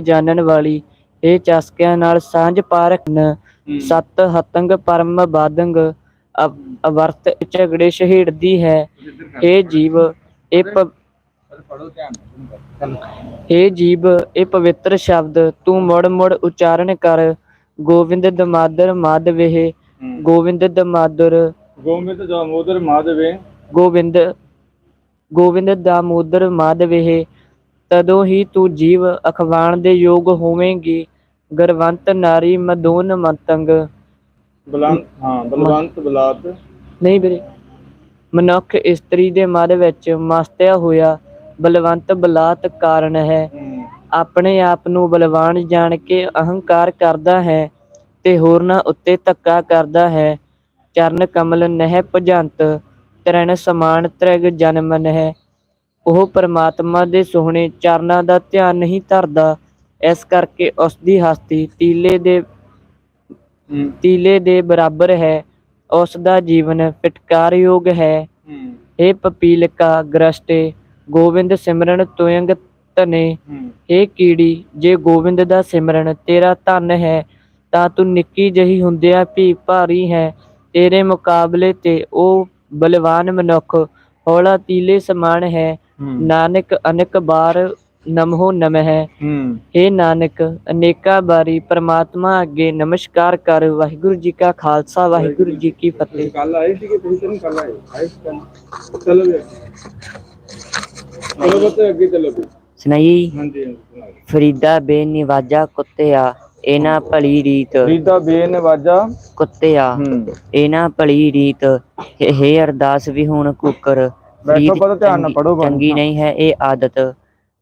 ਜਾਣਨ ਵਾਲੀ। ਇਹ ਚਸਕਿਆਂ ਨਾਲ ਸਾਂਝ ਪਾ ਰੱਖਣ। ਸਤ ਹਤੰਗ ਪਰਮ ਬਾਦੰਗ। ਅਵ- ਅਵਰਤ ਝਗੜੇ ਸ਼ਹੀੜਦੀ ਹੈ। ਇਹ ਜੀਵ ਇਹ ਇਹ ਜੀਵ ਇਹ ਪਵਿੱਤਰ ਸ਼ਬਦ। ਤੂੰ ਮੁੜ ਮੁੜ ਉਚਾਰਨ ਕਰ। ਗੋਬਿੰਦ ਦਮਾਦਰ ਮਾਧਵੇਹ ਗੋਬਿੰਦ ਦਮਾਦਰ। ਗੋਮਿਤ ਦਾਮੋਦਰ ਮਾਧਵੇ ਗੋਬਿੰਦ ਗੋਬਿੰਦ ਦਾਮੋਦਰ ਮਾਧਵੇਹ ਤਦੋਂ ਹੀ ਤੂੰ ਜੀਵ ਅਖਵਾਣ ਦੇ ਯੋਗ ਹੋਵੇਂਗੀ। ਗਰਵੰਤ ਨਾਰੀ ਮਦੋਨ ਮਤੰਗ। ਬਲੰਤ ਹਾਂ ਬਲਵੰਤ ਬਲਾਤ ਨਹੀਂ ਵੀਰੇ ਮਨੁੱਖ ਇਸਤਰੀ ਦੇ ਮਨ ਵਿੱਚ ਮਸਤਿਆ ਹੋਇਆ ਬਲਵੰਤ ਬਲਾਤ ਕਾਰਨ ਹੈ। ਆਪਣੇ ਆਪ ਨੂੰ ਬਲਵਾਨ ਜਾਣ ਕੇ ਅਹੰਕਾਰ ਕਰਦਾ ਹੈ ਤੇ ਹੋਰਨਾਂ ਉੱਤੇ ਧੱਕਾ ਕਰਦਾ ਹੈ। ਚਰਨ ਕਮਲ ਨਹਿ ਭਜੰਤ ਤ੍ਰਿਣ ਸਮਾਨ ਤ੍ਰਿਗ ਜਨਮ ਨਹਿ ਉਹ ਪਰਮਾਤਮਾ ਦੇ ਸੋਹਣੇ ਚਰਨਾਂ ਦਾ ਧਿਆਨ ਨਹੀਂ ਧਰਦਾ। ਇਸ ਕਰਕੇ ਉਸ ਦੀ ਹਸਤੀ ਤੀਲੇ ਦੇ ਤੀਲੇ ਦੇ ਬਰਾਬਰ ਹੈ। ਉਸ ਦਾ ਜੀਵਨ ਫਿਟਕਾਰਯੋਗ ਹੈ। ਇਹ ਪਪੀਲਕਾ ਗ੍ਰਸਟੇ ਗੋਬਿੰਦ ਸਿਮਰਨ ਤੁਯੰਗ ਧਨੇ। ਇਹ ਕੀੜੀ ਜੇ ਗੋਬਿੰਦ ਦਾ ਸਿਮਰਨ ਤੇਰਾ ਧਨ ਹੈ ਤਾਂ ਤੂੰ ਨਿੱਕੀ ਜਹੀ ਹੁੰਦਿਆਂ ਵੀ ਭਾਰੀ ਹੈ। ਤੇਰੇ ਮੁਕਾਬਲੇ ਤੇ ਉਹ ਬਲਵਾਨ ਮਨੁੱਖ ਹੌਲਾ ਤੀਲੇ ਸਮਾਨ ਹੈ। ਨਾਨਕ ਅਨੇਕ ਬਾਰ ਨਮੋ ਨਮਹਿ। हे ਨਾਨਕ ਅਨੇਕਾਂ ਬਾਰੀ ਪ੍ਰਮਾਤਮਾ ਅੱਗੇ ਨਮਸਕਾਰ ਕਰ। ਵਾਹਿਗੁਰੂ ਜੀ ਕਾ ਖਾਲਸਾ ਵਾਹਿਗੁਰੂ ਜੀ ਕੀ ਫਤਿਹ। ਕੱਲ ਆਏ ਸੀ ਕਿ ਤੁਸੀਂ ਤਾਂ ਕੱਲ ਆਏ। ਆਏ ਸੀ ਚਲੋ ਵੀ ਚਲੋ ਬੱਤੇ ਅੱਗੇ ਚਲੋ ਵੀ ਸੁਣਾਈ? ਹਾਂਜੀ ਹਾਂਜੀ ਸੁਣਾਓ। ਫਰੀਦਾ ਬੇਨਿਵਾਜਾ ਕੁੱਤਿਆ ਇਹਨਾਂ ਭਲੀ ਰੀਤ। ਰੀਤਾ ਬੇਨਵਾਜਾ। ਕੁੱਤਿਆ ਹੂੰ। ਇਹਨਾਂ ਭਲੀ ਰੀਤ। ਹੇ ਅਰਦਾਸ ਵੀ ਹੁਣ ਕੁਕਰ। ਧਿਆਨ ਨਾਲ ਚੰਗੀ- ਪੜੋ ਬਾਣੀ। ਚੰਗੀ ਨਹੀਂ ਹੈ ਇਹ ਆਦਤ।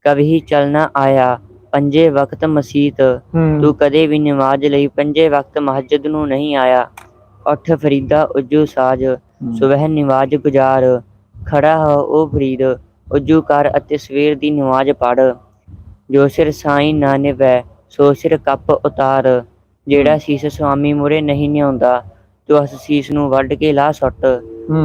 ਕਭੀ ਚਲਣਾ ਆਇਆ ਪੰਜੇ ਵਕਤ ਮਸੀਤ। ਤੂੰ ਕਦੇ ਵੀ ਨਮਾਜ਼ ਲਈ ਪੰਜੇ ਵਕਤ ਮਸਜਿਦ ਨੂੰ ਨਹੀਂ ਆਇਆ। ਉੱਠ ਫਰੀਦਾ ਉਜੂ ਸਾਜ। ਸੁਬਹ ਨਮਾਜ਼ ਗੁਜ਼ਾਰ। ਖੜਾ ਹੋ ਉਹ ਫਰੀਦ ਉਜੂ ਕਰ ਅਤੇ ਸਵੇਰ ਦੀ ਨਮਾਜ਼ ਪੜ ਜੋ ਸਿਰ ਸਾਈਂ ਨਾ ਨਿਵੈ ਸੋ ਸਿਰ ਕੱਪ ਉਤਾਰ। ਜਿਹੜਾ ਸੀਸ ਸੁਆਮੀ ਮੁਰੇ ਨਹੀਂ ਨਿਆਉਂਦਾ ਤੂੰ ਉਸ ਸੀਸ ਨੂੰ ਵੱਢ ਕੇ ਲਾ ਸੁੱਟ।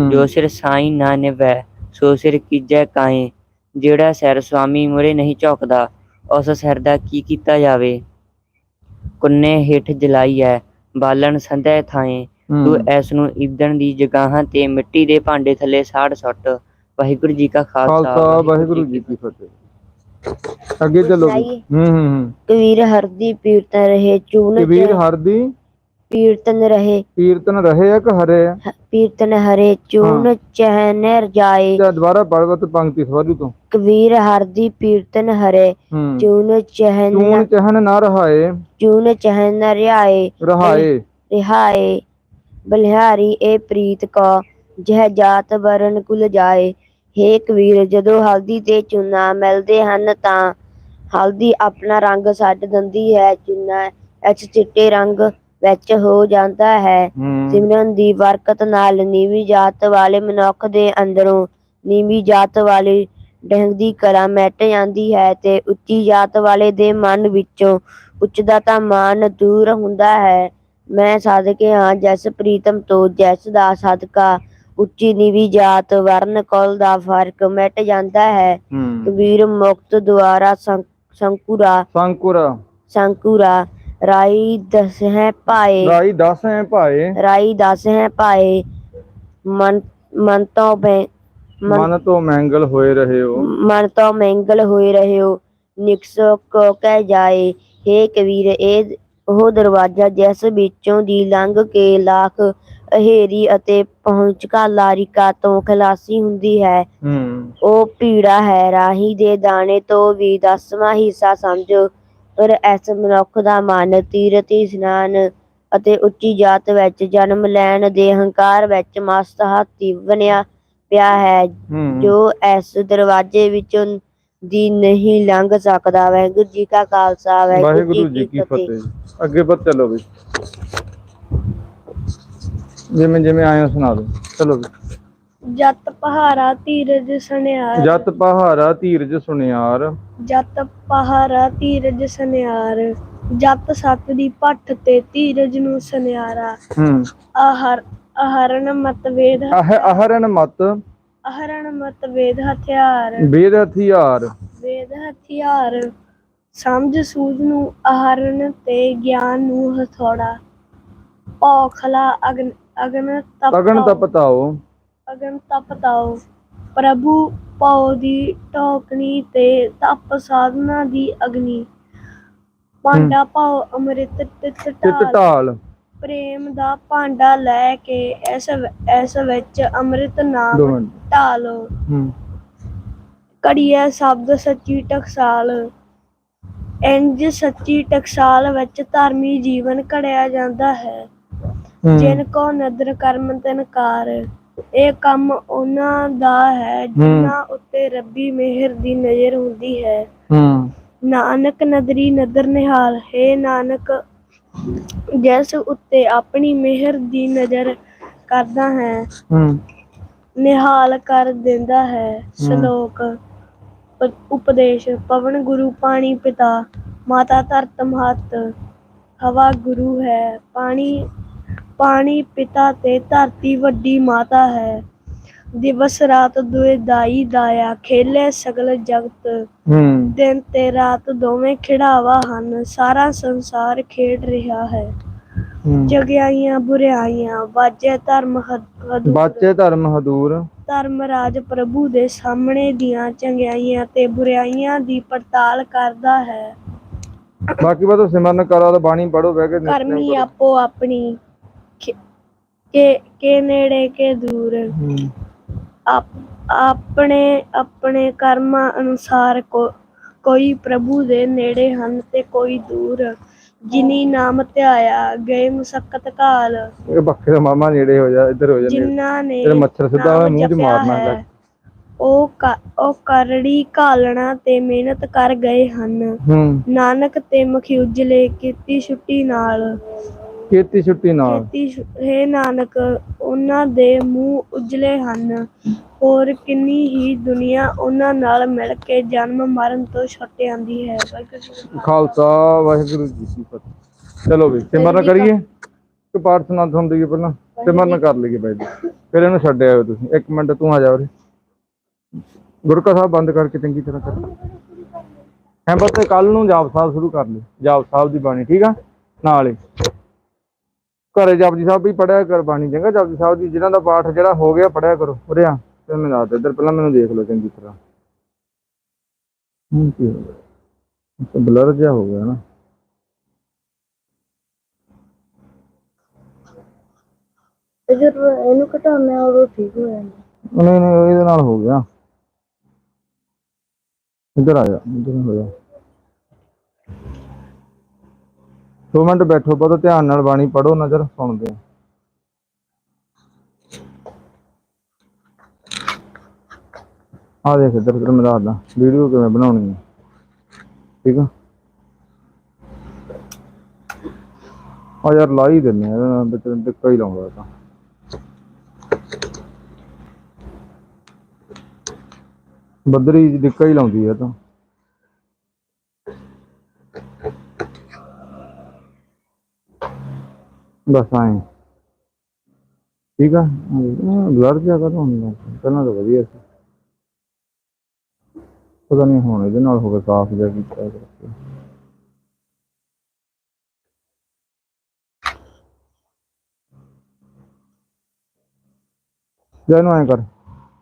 ਜੋ ਸਿਰ ਸਾਈਂ ਨਾ ਨਿਵੈ ਸੋ ਸਿਰ ਕੀਜੈ ਕਾਏ ਜਿਹੜਾ ਸਿਰ ਸੁਆਮੀ ਮੁਰੇ ਨਹੀਂ ਝੁਕਦਾ ਉਸ ਸਿਰ ਦਾ ਕੀ ਕੀਤਾ ਜਾਵੇ? ਕੁੰਨੇ ਹੇਠ ਜਲਾਈ ਐ ਬਾਲਣ ਸੰਧੈ ਥਾਏ ਤੂੰ ਐਸ ਨੂੰ ਈਦਣ ਦੀ ਜਗਾਹਾਂ ਤੇ ਮਿੱਟੀ ਦੇ ਭਾਂਡੇ ਥੱਲੇ ਸਾੜ ਸੁੱਟ। ਵਾਹਿਗੁਰੂ ਜੀ ਕਾ ਖਾਲਸਾ ਖਾਲਸਾ ਵਾਹਿਗੁਰੂ ਜੀ ਕੀ ਫਤਿਹ। ਅੱਗੇ ਚਲੋ। ਹੂੰ ਹੂੰ ਕਬੀਰ ਹਰਦੀ ਪੀਰਤਨ ਰਹੇ ਚੂਨ ਕਬੀਰ ਹਰਦੀ ਪੀਰਤਨ ਰਹੇ। ਕੀਰਤਨ ਰਹੇ ਆ ਕਿ ਹਰੇ ਹ- ਪੀਰਤਨ ਹਰੇ ਚੂਨ ਚਹਿਨ ਰਜਾਏ ਜਾਂ ਦੁਬਾਰਾ ਪੜਵਤ ਪੰਕਤੀ ਸਵਾਰੀ ਤੋਂ? ਕਬੀਰ ਹਰਦੀ ਪੀਰਤਨ ਹਰੇ ਹੂੰ। ਚੂਨ ਚਹਿਨ ਚੂਣ ਚਹਨ ਨਾ ਰਹਾਏ। ਚੂਨ ਚਹਿਨ ਰਿਆਏ ਰਹਾਏ। ਰਿਹਾਏ। ਬਲਿਹਾਰੀ ਇਹ ਪ੍ਰੀਤ ਕੋ ਜਹ ਜਾਤ ਵਰਨ ਕੁਲ ਜਾਏ। ਹੇ ਕਬੀਰ ਜਦੋਂ ਹਲਦੀ ਤੇ ਚੂਨਾ ਮਿਲਦੇ ਹਨ ਤਾਂ ਹਲਦੀ ਆਪਣਾ ਰੰਗ ਛੱਡ ਦਿੰਦੀ ਹੈ। ਚੂਨਾ ਇਸ ਚਿੱਟੇ ਰੰਗ ਵਿੱਚ ਹੋ ਜਾਂਦਾ ਹੈ। ਹੂੰ। ਸਿਮਰਨ ਦੀ ਬਰਕਤ ਨਾਲ ਨੀਵੀਂ ਜਾਤ ਵਾਲੇ ਮਨੁੱਖ ਦੇ ਅੰਦਰੋਂ ਨੀਵੀਂ ਜਾਤ ਵਾਲੀ ਡਹਿੰਦੀ ਕਲਾ ਮਿਟ ਜਾਂਦੀ ਹੈ ਤੇ ਉੱਚੀ ਜਾਤ ਵਾਲੇ ਦੇ ਮਨ ਵਿੱਚੋਂ ਉੱਚਦਾ ਤਾਂ ਮਾਨ ਦੂਰ ਹੁੰਦਾ ਹੈ। ਮੈਂ ਸਾਧਕੇ ਹਾਂ ਜਸ ਪ੍ਰੀਤਮ ਤੋਂ ਜਸ ਦਾ ਸਦਕਾ। ਉੱਚੀ ਨੀਵੀਂ ਜਾਤ ਵਰਨ ਕੁਲ ਦਾ ਫ਼ਰਕ ਮਿਟ ਜਾਂਦਾ ਹੈ। ਹੂੰ। ਕਬੀਰ ਮੁਕਤ ਦੁਆਰਾ ਸੰਕੁਰਾ ਸੰਕੁਰ। ਸੰਕੁਰਾ ਰਾਈ ਦਸਹਿ ਪਾਏ ਰਾਈ 10 ਹੈ ਭਾਏ। ਰਾਈ ਦਸ ਹੈ ਪਾਏ ਮਨ ਮਨ ਤੋਂ ਬੈ ਮਨ ਮਨ ਤੋਂ ਮਹਿੰਗਲ ਹੋਏ ਰਹੇ ਹੋ ਮਨ ਤੋਂ ਮੰਗਲ ਹੋਏ ਰਹਿਓ। ਨਿਕਸੋ ਕੋ ਕਹਿ ਜਾਏ ਹੇ ਕਬੀਰ ਇਹ ਉਹ ਦਰਵਾਜ਼ਾ ਜਿਸ ਵਿੱਚੋਂ ਦੀ ਲੰਘ ਕੇ ਲੱਖ ਅਹੇਰੀ ਅਤੇ ਪਹੁੰਚ ਕਾ ਲਾਰਿਕਾ ਤੋਂ ਖਲਾਸੀ ਹੁੰਦੀ ਹੈ। ਹੂੰ। ਉਹ ਪੀੜਾ ਹੈ ਰਾਹੀ ਦੇ ਦਾਣੇ ਤੋਂ ਵੀ ਦਸਵਾਂ ਹਿੱਸਾ ਸਮਝੋ ਪਰ ਇਸ ਮਨੁੱਖ ਦਾ ਮਨ ਤੀਰਥ ਇਸ਼ਨਾਨ ਅਤੇ ਉੱਚੀ ਜਾਤ ਵਿੱਚ ਜਨਮ ਲੈਣ ਦੇ ਹੰਕਾਰ ਵਿੱਚ ਮਸਤ ਹਾਥੀ ਬਣਿਆ ਪਿਆ ਹੈ ਹੂੰ। ਜੋ ਇਸ ਦਰਵਾਜ਼ੇ ਵਿੱਚੋਂ ਦੀ ਨਹੀਂ ਲੰਘ ਸਕਦਾ। ਵਾਹਿਗੁਰੂ ਜੀ ਕਾ ਖਾਲਸਾ ਵਾਹਿਗੁਰੂ ਜੀ ਕੀ ਫਤਿਹ। ਅੱਗੇ ਬਤ ਚਲੋ ਵੀ। ਜਿਵੇਂ ਜਿਵੇਂ ਆਏ ਹੋ ਸੁਣਾ ਦਿਓ। ਚਲੋ ਵੀ। ਜਤ ਪਹਾਰਾ ਧੀਰਜ ਸਨਿਆਰ। ਜਤ ਪਹਾਰਾ ਧੀਰਜ ਸੁਨਿਆਰ। ਜਤ ਪਹਾਰਾ ਧੀਰਜ ਸਨਿਆਰ। ਜਤ ਸਤ ਦੀ ਪੱਠ ਤੇ ਧੀਰਜ ਨੂੰ ਸਨਿਆਰਾ। ਹੂੰ। ਆਹਰ ਅਹਰਨ ਮਤ ਵੇਦ ਆਹ ਅਹਰਨ ਮਤ। ਅਹਰਨ ਮਤ ਵੇਦ ਹਥਿਆਰ। ਵੇਦ ਹਥਿਆਰ। ਵੇਦ ਹਥਿਆਰ। ਸਮਝ ਸੂਝ ਨੂੰ ਆਹਰਨ ਤੇ ਗਿਆਨ ਨੂੰ ਹਥੌੜਾ। ਔਖਲਾ ਅਗਨ ਅਗਨ ਤਪ ਅਗਨ ਤਪਤਾਓ। ਅਗਨ ਤਪ ਤਾਓ ਪ੍ਰਭੂ ਪਉ ਦੀ ਟੋਕਣੀ ਤੇ ਤਪ ਸਾਧਨਾ ਦੀ ਅਗਨੀ। ਭਾਂਡਾ ਪਾਓ ਅੰਮ੍ਰਿਤ ਤਿਤ ਢਾਲ। ਢਾਲ। ਪ੍ਰੇਮ ਦਾ ਭਾਂਡਾ ਲੈ ਕੇ ਇਸ ਇਸ ਵਿੱਚ ਅੰਮ੍ਰਿਤ ਦੋ ਨਾਮ ਮਿੰਟ। ਢਾਲੋ। ਹੂੰ। ਕੜੀਐ ਸ਼ਬਦ ਸੱਚੀ ਟਕਸਾਲ। ਇੰਜ ਸੱਚੀ ਟਕਸਾਲ ਵਿੱਚ ਧਰਮੀ ਜੀਵਨ ਘੜਿਆ ਜਾਂਦਾ ਹੈ। ਹੂੰ, ਜਿਨ ਕੋ ਨਦਰ ਕਰਮ ਤਨਕਾਰ ਇਹ ਕੰਮ ਉਹਨਾਂ ਦਾ ਹੈ ਜਿਨ੍ਹਾਂ ਉੱਤੇ ਰੱਬੀ ਮਿਹਰ ਦੀ ਨਜ਼ਰ ਹੁੰਦੀ ਹੈ। ਹੂੰ। ਨਾਨਕ ਨਦਰੀ ਨਦਰ ਨਿਹਾਲ ਹੈ ਨਾਨਕ ਜਿਸ ਉੱਤੇ ਆਪਣੀ ਮਿਹਰ ਦੀ ਨਜ਼ਰ ਕਰਦਾ ਹੈ ਹੂੰ। ਨਿਹਾਲ ਕਰ ਦਿੰਦਾ ਹੈ ਸ਼ਲੋਕ ਉਪਦੇਸ਼ ਪਵਨ ਗੁਰੂ ਪਾਣੀ ਪਿਤਾ ਮਾਤਾ ਧਰਤ ਮਹਤ ਹਵਾ ਗੁਰੂ ਹੈ ਪਾਣੀ ਪਾਣੀ ਪਿਤਾ ਤੇ ਧਰਤੀ ਵੱਡੀ ਮਾਤਾ ਹੈ। ਦਿਵਸ ਰਾਤ ਦੁਇ ਦਾਈ ਦਾਇਆ ਖੇਲੇ ਸਗਲ ਜਗਤ। ਹੂੰ। ਦਿਨ ਤੇ ਰਾਤ ਦੋਵੇਂ ਖਿਡਾਵਾ ਹਨ ਸਾਰਾ ਸੰਸਾਰ ਖੇਡ ਰਿਹਾ ਹੈ। ਹੂੰ। ਜਗਿਆਈਆਂ ਬੁਰਿਆਈਆਂ ਵਾਜੇ ਧਰਮ ਹਦ- ਹਦੂਰ। ਬਾਚੇ ਧਰਮ ਹਦੂਰ। ਧਰਮ ਰਾਜ ਪ੍ਰਭੂ ਦੇ ਸਾਹਮਣੇ ਦੀਆਂ ਚੰਗਿਆਈਆਂ ਤੇ ਬੁਰਾਈਆਂ ਦੀ ਪੜਤਾਲ ਕਰਦਾ ਹੈ। ਬਾਕੀ ਬਾਤ ਸਿਮਰਨ ਕਰੋ ਤਾਂ ਬਾਣੀ ਪੜੋ ਬਹਿ ਕੇ ਨਿਤਨੇਮ ਕਰਮੀ ਕਰੋ। ਆਪੋ ਆਪਣੀ। ਕੇ ਕੇ ਨੇੜੇ ਕੇ ਦੂਰ। ਹੂੰ। ਆਪ- ਆਪਣੇ ਆਪਣੇ ਕਰਮਾਂ ਅਨੁਸਾਰ ਕੋ- ਕੋਈ ਪ੍ਰਭੂ ਦੇ ਨੇੜੇ ਹਨ ਤੇ ਕੋਈ ਦੂਰ। ਜਿਨੀ ਨਾਮ ਧਿਆਇਆ ਗਏ ਮੁਸਕਤ ਕਾਲ। ਇਹ ਬੱਖੇ ਦਾ ਮਾਮਾ ਨੇੜੇ ਹੋ ਜਾ ਇੱਧਰ ਹੋ ਜਾ ਨੇੜੇ। ਜਿਨ੍ਹਾਂ ਨੇ ਤੇਰਾ ਮੱਛਰ ਸਿੱਧਾ ਹੋਇਆ ਨਾਮ ਮੂੰਹ 'ਚ ਜਪਿਆ ਮਾਰਨਾ ਹੈ, ਲੱਗ ਉਹ ਕ- ਉਹ ਕਰੜੀ ਘਾਲਣਾ ਤੇ ਮਿਹਨਤ ਕਰ ਗਏ ਹਨ। ਹੂੰ। ਨਾਨਕ ਤੇ ਮਖਿਉਜਲੇ ਕੀਤੀ ਛੁੱਟੀ ਨਾਲ। ਕੀਤੀ ਛੁੱਟੀ ਨਾਲ? ਕੀਤੀ ਹੈ ਨਾਨਕ ਉਹਨਾਂ ਦੇ ਮੂੰਹ ਉਜਲੇ ਹਨ। ਹੋਰ ਕਿੰਨੀ ਹੀ ਦੁਨੀਆ ਉਹਨਾਂ ਨਾਲ ਮਿਲ ਕੇ ਜਨਮ ਮਰਨ ਤੋਂ ਛੁੱਟ ਜਾਂਦੀ ਹੈ। ਖਾਲਸਾ ਵਾਹਿਗੁਰੂ ਜੀ ਕੀ ਫਤਿਹ। ਚਲੋ ਵੀ ਸਿਮਰਨ ਕਰੀਏ? ਕਿ ਸੁਣਾ ਤੁਹਾਨੂੰ ਦਈਏ ਪਹਿਲਾਂ ਸਿਮਰਨ ਕਰ ਲਈਏ ਬਾਈ ਜੀ। ਫਿਰ ਇਹਨੂੰ ਛੱਡ ਆਇਓ ਤੁਸੀਂ। ਇੱਕ ਮਿੰਟ ਤੂੰ ਆ ਜਾ ਉਰੇ। ਗੁਰਕਾ ਸਾਹਿਬ ਬੰਦ ਕਰਕੇ ਚੰਗੀ ਤਰ੍ਹਾਂ ਕਰ। ਹੈ ਬਸ ਕੱਲ ਨੂੰ ਜਾਪ ਸਾਹਿਬ ਸ਼ੁਰੂ ਕਰ ਲਈ। ਜਾਪ ਸਾਹਿਬ ਦੀ ਬਾਣੀ ਠੀਕ ਆ? ਨਾਲ ਹੀ। ਘਰੇ ਜਪਜੀ ਸਾਹਿਬ ਵੀ ਪੜਿਆ ਕਰ ਬਾਣੀ ਚੰਗਾ ਜਪਜੀ ਸਾਹਿਬ ਦੀ ਜਿਹਨਾਂ ਦਾ ਪਾਠ ਜਿਹੜਾ ਹੋ ਗਿਆ ਪੜਿਆ ਕਰੋ ਉਰੇ ਆ ਤੇ ਮੈਂ ਦੱਸ ਇੱਧਰ ਪਹਿਲਾਂ ਮੈਨੂੰ ਦੇਖ ਲਓ ਚੰਗੀ ਤਰ੍ਹਾਂ। ਹੂੰ ਕੀ ਹੋ ਗਿਆ? ਬਲਰ ਜਿਹਾ ਹੋ ਗਿਆ ਨਾ। ਜਦੋਂ ਇਹਨੂੰ ਘਟਾਉਣਾ ਉਹ ਠੀਕ ਹੋ ਜਾਂਦਾ। ਨਹੀਂ ਨਹੀਂ ਇਹਦੇ ਨਾਲ ਹੋ ਗਿਆ। ਇੱਧਰ ਆ ਜਾ ਇੱਧਰ ਹੋ ਜਾ। ਦੋ ਮਿੰਟ ਬੈਠੋ ਬਹੁਤ ਧਿਆਨ ਨਾਲ ਬਾਣੀ ਪੜੋ ਨਜ਼ਰ ਸੁਣਦੇ ਆ। ਆ ਦੇਖ ਇੱਧਰ ਇੱਧਰ ਮੈਂ ਦੱਸਦਾ, ਵੀਡੀਓ ਕਿਵੇਂ ਬਣਾਉਣੀ ਹੈ ਠੀਕ ਆ? ਆ ਯਾਰ ਲਾ ਹੀ ਦਿੰਨੇ ਆ, ਇਹਦੇ ਵਿੱਚ ਟਿੱਕਾ ਹੀ ਲਾਉਂਦਾ ਇਹ ਤਾਂ। ਬੱਦਰੀ ਜੀ ਡਿੱਕਾ ਹੀ ਲਾਉਂਦੀ ਆ ਤਾਂ। ਬਸ ਆਏ ਠੀਕ ਆ ਬਲਰ ਜਿਹਾ ਕਰ ਹੁੰਦਾ ਪਹਿਲਾਂ ਤਾਂ ਵਧੀਆ ਸੀ ਪਤਾ ਨਹੀਂ ਹੁਣ ਇਹਦੇ ਨਾਲ ਹੋ ਗਿਆ ਸਾਫ਼ ਜਿਹਾ ਕੀਤਾ ਕਰਕੇ ਜਾ ਇਹਨੂੰ ਐਂ ਕਰ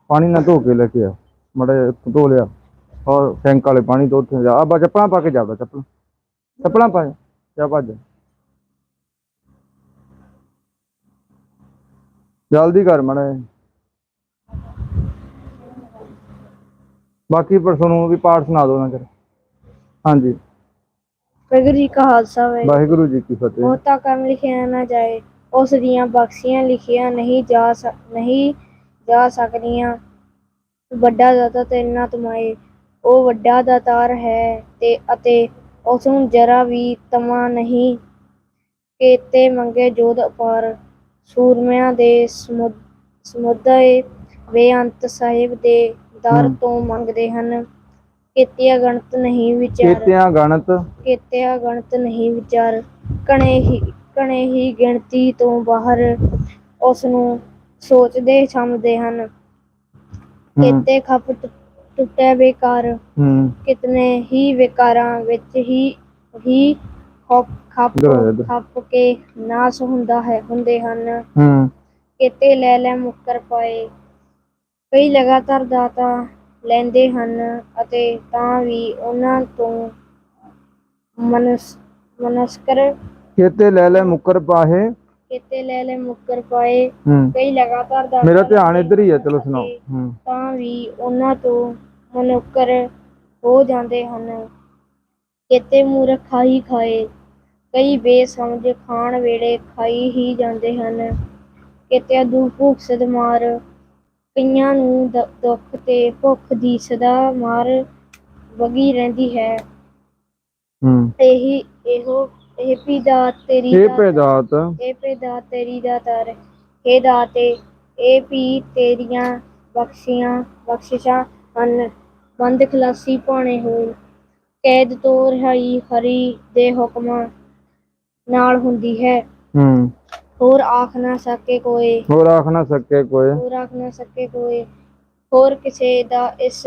ਪਾਣੀ ਨਾਲ ਧੋ ਕੇ ਲੈ ਕੇ ਆ ਮੜਾ ਧੋ ਲਿਆ ਔਰ ਟੈਂਕ ਵਾਲੇ ਪਾਣੀ ਤੋਂ ਉੱਥੇ ਜਾ ਆ ਬਾ ਚੱਪਲਾਂ ਪਾ ਕੇ ਜਾਦਾ ਚੱਪਲਾਂ ਚੱਪਲਾਂ ਪਾ ਜਾ ਭੱਜ ਜਲਦੀ ਕਰ ਮੜਾ ਬਾਕੀ ਪਰਸੋਂ ਨੂੰ ਵੀ ਪਾਠ ਸੁਣਾ ਦੋ ਨਾ ਕਰ ਹਾਂਜੀ। ਵਾਹਿਗੁਰੂ ਜੀ ਕਾ ਖਾਲਸਾ ਵਾਹਿਗੁਰੂ। ਵਾਹਿਗੁਰੂ ਜੀ ਕੀ ਫਤਿਹ। ਬਹੁਤਾ ਕੰਮ ਲਿਖਿਆ ਨਾ ਜਾਏ ਉਸ ਦੀਆਂ ਬਖਸ਼ੀਆਂ ਲਿਖੀਆਂ ਨਹੀਂ ਜਾ ਸਕ- ਨਹੀਂ ਜਾ ਸਕਦੀਆਂ। ਵੱਡਾ ਦਾਤਾ ਤੇਰੇ ਨਾਲ ਤੁਮਾਏ ਉਹ ਵੱਡਾ ਦਾਤਾਰ ਹੈ ਤੇ ਅਤੇ ਉਸ ਨੂੰ ਜਰਾ ਵੀ ਤਮਾ ਨਹੀਂ ਕੀਤੇ ਮੰਗੇ ਜੋਧ ਅਪਾਰ ਸੂਰਮਿਆਂ ਦੇ ਸਮੁ- ਸਮੁੱਦੇ ਬੇਅੰਤ ਸਾਹਿਬ ਦੇ ਦਰ। ਤੋਂ ਮੰਗਦੇ ਹਨ। ਕੀਤਿਆ ਗਣਤ ਨਹੀਂ ਵਿਚਾਰ। ਚੇਤਿਆਂ ਗਣਤ। ਕੀਤਿਆ ਗਣਤ ਨਹੀਂ ਵਿਚਾਰ। ਕਣੇ ਹੀ ਕਣੇ ਹੀ ਗਿਣਤੀ ਤੋਂ ਬਾਹਰ ਉਸ ਨੂੰ ਸੋਚਦੇ ਸਮਝਦੇ ਹਨ। ਹਮ, ਕੀਤੇ ਖਪਤ ਟੁੱਟੇ ਬੇਕਾਰ। ਹੂੰ। ਕਿਤਨੇ ਹੀ ਵਿਕਾਰਾਂ ਵਿੱਚ ਹੀ ਹੀ ਖੱਪ ਖੱਪ। ਖੱਪ ਕੇ ਨਾਸ ਹੁੰਦਾ ਹੈ ਹੁੰਦੇ ਹਨ। ਹੂੰ। ਕਿਤੇ ਲੈ ਲੈ ਮੁੱਕਰ ਪਾਏ। ਕਈ ਲਗਾਤਾਰ ਦਾਤਾ ਲੈਂਦੇ ਹਨ ਅਤੇ ਤਾਂ ਵੀ ਉਹਨਾਂ ਤੋਂ ਮਨਸ ਮਨਸਕਰ ਖੇਤੇ ਲੈ ਲੈ ਮੁੱਕਰ ਪਾਹੇ। ਕਿਤੇ ਲੈ ਲੈ ਮੁੱਕਰ ਪਾਏ। ਹੂੰ। ਕਈ ਲਗਾਤਾਰ ਦਾਤਾ ਮੇਰਾ ਧਿਆਨ ਇੱਧਰ ਹੀ ਹਨ ਚਲੋ ਸੁਣਾਓ। ਹੂੰ। ਤਾਂ ਵੀ ਉਹਨਾਂ ਤੋਂ ਮਨੁੱਕਰ ਹੋ ਜਾਂਦੇ ਹਨ। ਕਿਤੇ ਮੂਰਖ ਖਾਈ ਖਾਏ। ਕਈ ਬੇਸਮਝ ਖਾਣ ਵੇਲੇ ਖਾਈ ਹੀ ਜਾਂਦੇ ਹਨ। ਕਿਤੇ ਅਦੂ ਭੁੱਖ ਸਦ ਮਾਰ ਕਈਆਂ ਨੂੰ ਦ- ਦੁੱਖ ਤੇ ਭੁੱਖ ਦੀ ਸਦਾ ਮਾਰ ਵਗੀ ਰਹਿੰਦੀ ਹੈ। ਹੂੰ। ਇਹੀ ਇਹੋ ਇਹ ਵੀ ਦਾਤ ਤੇਰੀ ਇਹ ਦਾਤ- ਪੈਦਾਤ ਇਹ ਪੈਦਾ ਤੇਰੀ ਦਾ ਦਰ। ਇਹ ਦਾਤੇ ਇਹ ਵੀ ਤੇਰੀਆਂ ਬਖਸ਼ੀਆਂ ਬਖਸ਼ਿਸ਼ਾਂ ਹਨ। ਬੰਦ ਖਲਾਸੀ ਪਾਣੇ ਹੋਏ। ਕੈਦ ਤੋਂ ਰਿਹਾਈ ਹਰੀ ਦੇ ਹੁਕਮ ਨਾਲ ਹੁੰਦੀ ਹੈ। ਹੂੰ। ਹੋਰ ਆਖ ਨਾ ਸਕੇ ਕੋਈ। ਹੋਰ ਆਖ ਨਾ ਸਕੇ ਕੋਈ। ਹੋਰ ਆਖ ਨਾ ਸਕੇ ਕੋਈ। ਹੋਰ ਕਿਸੇ ਦਾ ਇਸ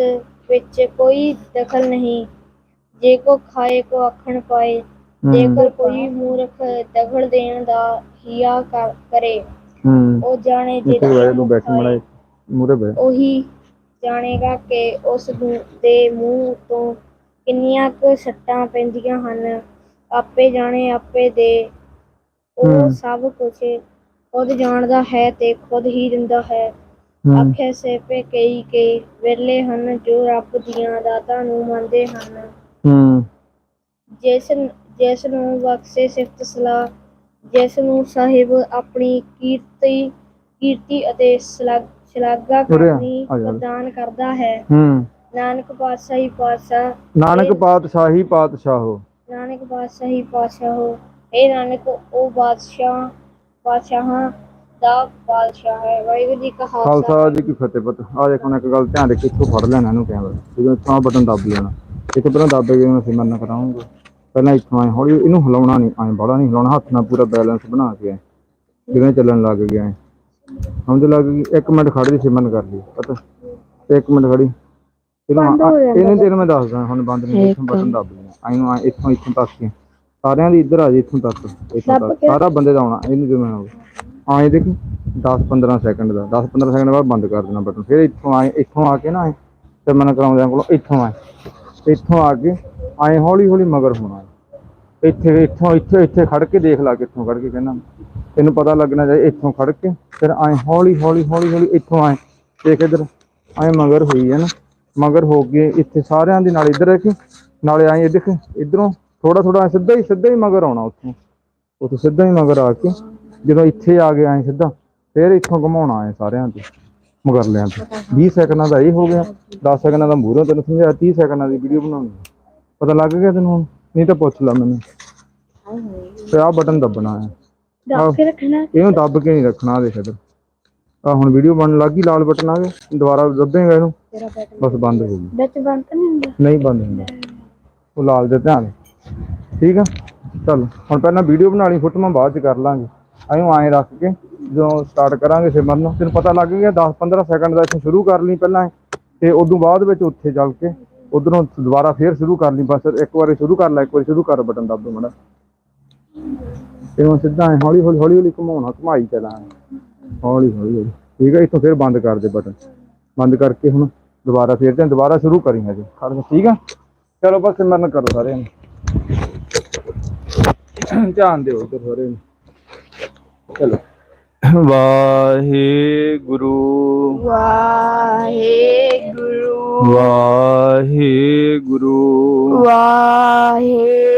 ਵਿੱਚ ਕੋਈ ਦਖਲ ਨਹੀਂ। ਜੇ ਕੋ ਖਾਏ ਕੋ ਆਖਣ ਪਾਏ। ਜੇਕਰ ਕੋਈ ਮੂਰਖ ਦਖਲ ਦੇਣ ਦਾ ਹਿਆ ਕਰ- ਹੂੰ। ਉਹ ਜਾਣੇ ਜਿਹੜਾ ਤੂੰ ਬੈਠ ਮੜਾ ਮੂਰੇ ਬੈ ਉਹੀ ਜਾਣੇਗਾ ਕਿ ਉਸ ਨੂੰ ਦੇ ਮੂੰਹ ਤੋਂ ਕਿੰਨੀਆਂ ਕੁ ਸੱਟਾਂ ਪੈਂਦੀਆਂ ਹਨ ਆਪੇ ਜਾਣੇ ਆਪੇ ਦੇ। ਉਹ ਹਮ। ਸਭ ਕੁਝ ਖੁਦ ਜਾਣਦਾ ਹੈ ਤੇ ਖੁਦ ਹੀ ਦਿੰਦਾ ਹੈ। ਹੂੰ। ਆਖੇ ਸੇਪੇ ਕਈ ਕੇ ਵਿਰਲੇ ਹਨ ਜੋ ਰੱਬ ਦੀਆਂ ਦਾਤਾਂ ਨੂੰ ਮੰਨਦੇ ਹਨ। ਹੂੰ। ਜਿਸ ਜਿਸ ਨੂੰ ਬਖਸ਼ੇ ਸਿਫਤ ਸਲਾਹ ਜਿਸ ਨੂੰ ਸਾਹਿਬ ਆਪਣੀ ਕੀਰਤੀ ਕੀਰਤੀ ਅਤੇ ਸ਼ਲਾਘ- ਸ਼ਲਾਘਾ ਉਰੇ ਆ, ਕਰਨੀ ਆ ਜਾ। ਪ੍ਰਦਾਨ ਕਰਦਾ ਹੈ। ਹੂੰ। ਨਾਨਕ ਪਾਤਸ਼ਾਹੀ ਪਾਤਸ਼ਾਹ ਨਾਨਕ ਪਾਤਸ਼ਾਹੀ ਪਾਤਸ਼ਾਹੋ। ਨਾਨਕ ਪਾਤਸ਼ਾਹੀ ਪਾਤਸ਼ਾਹੋ ਇਹ ਨਾਨਕ ਉਹ ਬਾਦਸ਼ਾਹ ਬਾਦਸ਼ਾਹਾਂ ਦਾ ਬਾਦਸ਼ਾਹ ਹੈ। ਵਾਹਿਗੁਰੂ ਜੀ ਕਾ ਖਾਲਸਾ। ਜੀ ਕੀ ਫਤਿਹ ਪਤ। ਆ ਦੇਖੋ ਨਾ ਇੱਕ ਗੱਲ ਧਿਆਨ ਰੱਖੀ ਇੱਥੋਂ ਫੜ ਲੈਣਾ ਇਹਨੂੰ ਕੈਮਰਾ ਜਦੋਂ ਇੱਥੋਂ ਆਹ ਬਟਨ ਦੱਬ ਲੈਣਾ। ਇੱਥੇ ਪਹਿਲਾਂ ਦੱਬ ਕੇ ਮੈਂ ਸਿਮਰਨ ਕਰਾਉਂਗਾ। ਪਹਿਲਾਂ ਇੱਥੋਂ ਆਏ ਹੌਲੀ ਇਹਨੂੰ ਹਿਲਾਉਣਾ ਨਹੀਂ ਆਏ ਬੜਾ ਨਹੀਂ ਹਿਲਾਉਣਾ ਹੱਥ ਨਾਲ ਪੂਰਾ ਬੈਲੈਂਸ ਬਣਾ ਕੇ ਆਏ। ਜਿਵੇਂ ਚੱਲਣ ਲੱਗ ਗਿਆ ਐਂ। ਸਮਝ ਲੱਗ ਗਈ? ਇੱਕ ਮਿੰਟ ਖੜ ਜੀ ਸਿਮਰਨ ਕਰ ਲਈ। ਪਤਾ? ਇੱਕ ਮਿੰਟ ਖੜੀ ਇਹਨੂੰ ਆ- ਇਹਨੂੰ ਤੈਨੂੰ ਮੈਂ ਦੱਸਦਾ ਹੁਣ ਬੰਦ ਨਹੀਂ ਇੱਥੋਂ ਬਟਨ ਦੱਬ ਲੈਣਾ ਆਈ ਨੂੰ ਇੱਥੋਂ ਇੱਥੋਂ ਤੱਕ ਹੀ। ਸਾਰਿਆਂ ਦੀ ਇੱਧਰ ਆ ਜੀ ਇੱਥੋਂ ਤੱਕ ਇੱਥੋਂ ਤੱਕ। ਸਾਰਾ ਬੰਦੇ ਦਾ ਆਉਣਾ ਇਹਨੂੰ ਜਿਵੇਂ ਆਉਣਾ। ਆਏ ਦੇਖੀ 10 15 ਸੈਕਿੰਡ ਦਾ 10 15 ਸੈਕਿੰਡ ਬਾਅਦ ਬੰਦ ਕਰ ਦੇਣਾ ਬਟਨ। ਫਿਰ ਇੱਥੋਂ ਆਏ ਇੱਥੋਂ ਆ ਕੇ ਨਾ ਆਏ ਤੇ ਮਨ ਕਰਾਉਂਦਿਆਂ ਕੋਲੋਂ ਇੱਥੋਂ ਆਏ। ਇੱਥੋਂ ਆ ਕੇ ਆਏ ਹੌਲੀ ਹੌਲੀ ਮਗਰ ਹੋਣਾ ਇੱਥੇ ਇੱਥੋਂ ਇੱਥੇ ਇੱਥੇ ਖੜ ਕੇ ਦੇਖ ਲਾ ਕਿੱਥੋਂ ਖੜ ਕੇ ਕਹਿੰਦਾ। ਤੈਨੂੰ ਪਤਾ ਲੱਗਣਾ ਚਾਹੀਦਾ ਇੱਥੋਂ ਖੜ ਕੇ ਫਿਰ ਆਏ ਹੌਲੀ ਹੌਲੀ ਹੌਲੀ ਹੌਲੀ ਇੱਥੋਂ ਆਏ। ਦੇਖ ਇੱਧਰ ਆਏ ਮਗਰ ਹੋਈ ਹੈ ਨਾ। ਮਗਰ ਹੋ ਕੇ ਇੱਥੇ ਸਾਰਿਆਂ ਦੇ ਨਾਲ ਇੱਧਰ ਰੱਖ ਨਾਲੇ ਆਏ ਇਹ ਦੇਖ ਇਧਰੋਂ ਥੋੜਾ ਥੋੜਾ ਸਿੱਧਾ ਹੀ ਸਿੱਧਾ ਹੀ ਮਗਰ ਆਉਣਾ ਉੱਥੋਂ। ਉੱਥੋਂ ਸਿੱਧਾ ਹੀ ਮਗਰ ਆ ਕੇ ਜਦੋਂ ਇੱਥੇ ਆ ਗਏ ਆਏ ਸਿੱਧਾ ਫਿਰ ਇੱਥੋਂ ਘਮਾਉਣਾ ਆਏ ਸਾਰਿਆਂ ਤੇ ਮਗਰ ਲਿਆਂ ਤੇ 20 ਸੈਕਿੰਡਾਂ ਦਾ ਇਹ ਹੋ ਗਿਆ 10 ਸੈਕਿੰਡਾਂ ਦਾ ਮੂਹਰੋਂ ਤੈਨੂੰ ਸਮਝਾਇਆ 30 ਸੈਕਿੰਡਾਂ ਦੀ ਵੀਡੀਓ ਬਣਾਉਣੀ। ਪਤਾ ਲੱਗ ਗਿਆ ਤੈਨੂੰ ਹੁਣ? ਨਹੀਂ ਤਾਂ ਪੁੱਛ ਲੈ ਮੈਨੂੰ। ਤੇ ਆਹ ਬਟਨ ਦੱਬਣਾ ਹੈ ਦੱਸ ਕੇ ਰੱਖਣਾ। ਇਹਨੂੰ ਦੱਬ ਕੇ ਨਹੀਂ ਰੱਖਣਾ ਦੇਖ ਇੱਧਰ। ਆ ਹੁਣ ਵੀਡੀਓ ਬਣਨ ਲੱਗੀ ਲਾਲ ਬਟਨ ਆ ਗਿਆ ਦੁਬਾਰਾ ਦੱਬੇਗਾ ਇਹਨੂੰ। ਬਸ ਬੰਦ ਹੋ ਗਈ ਵਿੱਚ ਬੰਦ ਤਾਂ ਨਹੀਂ ਹੁੰਦਾ? ਨਹੀਂ ਬੰਦ ਹੁੰਦਾ। ਉਹ ਲਾਲ ਦੇ ਧਿਆਨ ਠੀਕ ਆ? ਚੱਲ ਹੁਣ ਪਹਿਲਾਂ ਵੀਡੀਓ ਬਣਾ ਲਈ ਫੋਟੋਆਂ ਬਾਅਦ ਚ ਕਰ ਲਾਂਗੇ। ਐਂ ਐਂ ਰੱਖ ਕੇ ਜਦੋਂ ਸਟਾਰਟ ਕਰਾਂਗੇ ਸਿਮਰਨ ਨੂੰ ਤੈਨੂੰ ਪਤਾ ਲੱਗ ਗਿਆ 10 15 ਸੈਕਿੰਡ ਦਾ ਇੱਥੇ ਸ਼ੁਰੂ ਕਰ ਲਈ ਪਹਿਲਾਂ ਤੇ ਉਦੋਂ ਬਾਅਦ ਵਿੱਚ ਉੱਥੇ ਚੱਲ ਕੇ ਉਧਰੋਂ ਦੁਬਾਰਾ ਫੇਰ ਸ਼ੁਰੂ ਕਰ ਲਈ। ਬਸ ਇੱਕ ਵਾਰੀ ਸ਼ੁਰੂ ਕਰ ਲੈ ਇੱਕ ਵਾਰੀ ਸ਼ੁਰੂ ਕਰ ਬਟਨ ਦੱਬ ਦੋ ਮੜਾ। ਤੇ ਹੁਣ ਸਿੱਧਾ ਹੌਲੀ ਹੌਲੀ ਹੌਲੀ ਹੌਲੀ ਘੁਮਾਉਣਾ ਘੁਮਾਈ ਚਲਾਂਗੇ। ਹੌਲੀ ਹੌਲੀ ਹੌਲੀ। ਠੀਕ ਹੈ ਇੱਥੋਂ ਫੇਰ ਬੰਦ ਕਰ ਦੇ ਬਟਨ। ਬੰਦ ਕਰਕੇ ਹੁਣ ਦੁਬਾਰਾ ਫੇਰ ਤੇ ਦੁਬਾਰਾ ਸ਼ੁਰੂ ਕਰੀ ਹਜੇ। ਖੜ ਜਾ ਠੀਕ ਆ ਚਲੋ ਬਸ ਸਿਮਰਨ ਕਰੋ ਸਾਰੇ ਨੂੰ। ਧਿਆਨ ਦਿਓ ਉਧਰ ਸਾਰੇ ਨੂੰ। ਚਲੋ। ਵਾਹਿਗੁਰੂ। ਵਾਹਿਗੁਰੂ। ਵਾਹਿਗੁਰੂ। ਵਾਹਿਗੁਰੂ।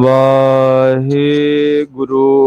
ਵਾਹਿਗੁਰੂ।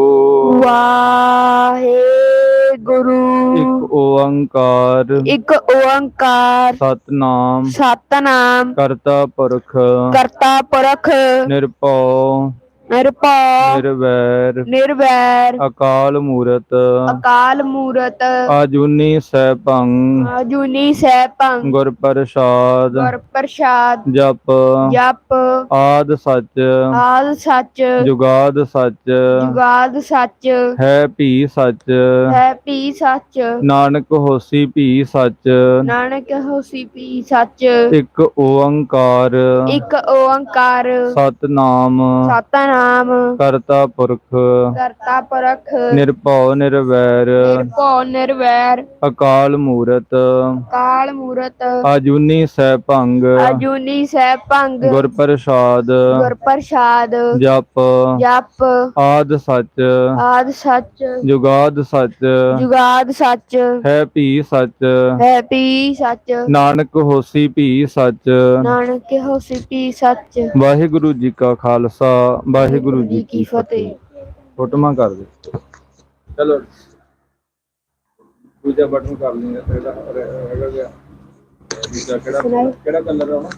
ਇੱਕ ਓੰਕਾਰ ਓੰਕਾਰ। ਇੱਕ ਓੰਕਾਰ। ਸਤਨਾਮ। ਸਤਨਾਮ। ਕਰਤਾ ਪੁਰਖ। ਕਰਤਾ ਪੁਰਖ। ਨਿਰਭਉ। ਨਿਰਭਉ ਨਿਰਵੈਰ ਨਿਰਵੈਰ ਅਕਾਲ ਮੂਰਤ ਅਕਾਲ ਮੂਰਤ ਆਜੂਨੀ ਸੈਭੰ ਅਜੂਨੀ ਸੈਭੰ ਗੁਰ ਪ੍ਰਸਾਦ ਗੁਰ ਪ੍ਰਸਾਦ ਜਪ ਜਪ ਆਦ ਸੱਚ ਆਦ ਸੱਚ ਜੁਗਾਦ ਸੱਚ ਜੁਗਾਦ ਸੱਚ ਹੈ ਭੀ ਸੱਚ ਹੈ ਪੀ ਸੱਚ ਨਾਨਕ ਹੋਸੀ ਭੀ ਸੱਚ ਨਾਨਕ ਹੋਸੀ ਪੀ ਸੱਚ ਇੱਕ ਓੰਕਾਰ ਇੱਕ ਓੰਕਾਰ ਸਤਨਾਮ ਸਤਨਾਮ ਕਰਤਾ ਪੁਰਖ। ਕਰਤਾ ਪੁਰਖ। ਨਿਰਭਉ ਨਿਰਵੈਰ। ਨਿਰਭਉ ਨਿਰਵੈਰ। ਅਕਾਲ ਮੂਰਤ। ਕਾਲ ਮੂਰਤ। ਆਜੂਨੀ ਸੈਭੰ ਅਜੂਨੀ ਸੈਭੰ ਗੁਰ ਪ੍ਰਸਾਦ। ਗੁਰ ਪ੍ਰਸਾਦ। ਜਪ। ਜਪ। ਆਦ ਸੱਚ। ਆਦ ਸੱਚ। ਜੁਗਾਦ ਸੱਚ। ਜੁਗਾਦ ਸੱਚ। ਹੈ ਭੀ ਸੱਚ। ਹੈ ਪੀ ਸੱਚ। ਨਾਨਕ ਹੋਸੀ ਭੀ ਸੱਚ। ਨਾਨਕ ਹੋਸੀ ਪੀ ਸੱਚ। ਵਾਹਿਗੁਰੂ ਜੀ ਕਾ ਖਾਲਸਾ। ਵਾਹਿਗੁਰੂ ਜੀ ਕੀ ਫਤਿਹ। ਫੋਟੋਆਂ ਕਰ ਦੇ ਚਲੋ। ਦੂਜਾ ਬਟਨ ਕਰ ਲਈਏ ਤੇਰਾ ਹੈਗਾ ਗਿਆ। ਦੂਜਾ ਕਿਹੜਾ ਕਿਹੜਾ ਕਲਰ ਆ ਉਹ?